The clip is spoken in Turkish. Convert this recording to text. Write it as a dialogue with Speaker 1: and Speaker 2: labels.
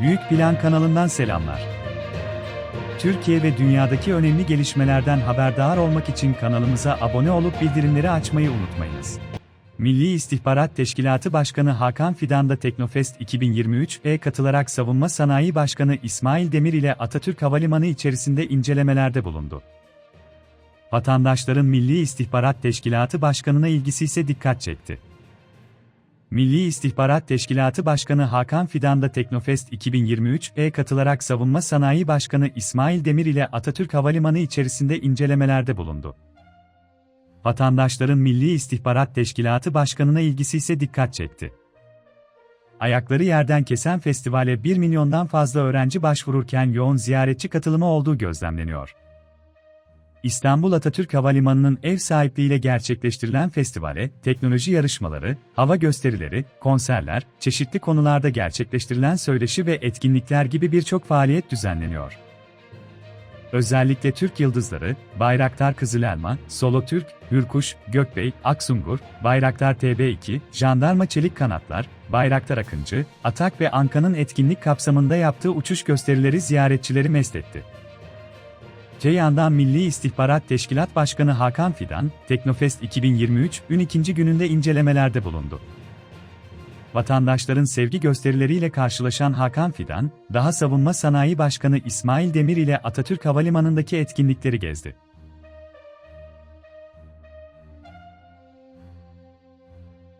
Speaker 1: Büyük Plan kanalından selamlar. Türkiye ve dünyadaki önemli gelişmelerden haberdar olmak için kanalımıza abone olup bildirimleri açmayı unutmayınız. Milli İstihbarat Teşkilatı Başkanı Hakan Fidan da Teknofest 2023'e katılarak Savunma Sanayi Başkanı İsmail Demir ile Atatürk Havalimanı içerisinde incelemelerde bulundu. Vatandaşların Milli İstihbarat Teşkilatı Başkanı'na ilgisi ise dikkat çekti. Milli İstihbarat Teşkilatı Başkanı Hakan Fidan da Teknofest 2023'e katılarak Savunma Sanayi Başkanı İsmail Demir ile Atatürk Havalimanı içerisinde incelemelerde bulundu. Vatandaşların Milli İstihbarat Teşkilatı Başkanı'na ilgisi ise dikkat çekti. Ayakları yerden kesen festivale 1 milyondan fazla öğrenci başvururken yoğun ziyaretçi katılımı olduğu gözlemleniyor. İstanbul Atatürk Havalimanı'nın ev sahipliğiyle gerçekleştirilen festivale, teknoloji yarışmaları, hava gösterileri, konserler, çeşitli konularda gerçekleştirilen söyleşi ve etkinlikler gibi birçok faaliyet düzenleniyor. Özellikle Türk Yıldızları, Bayraktar Kızılelma, Solo Türk, Hürkuş, Gökbey, Aksungur, Bayraktar TB2, Jandarma Çelik Kanatlar, Bayraktar Akıncı, Atak ve Anka'nın etkinlik kapsamında yaptığı uçuş gösterileri ziyaretçileri mest etti. Öte yandan Milli İstihbarat Teşkilat Başkanı Hakan Fidan, Teknofest 2023'ün ikinci gününde incelemelerde bulundu. Vatandaşların sevgi gösterileriyle karşılaşan Hakan Fidan, daha Savunma Sanayi Başkanı İsmail Demir ile Atatürk Havalimanı'ndaki etkinlikleri gezdi.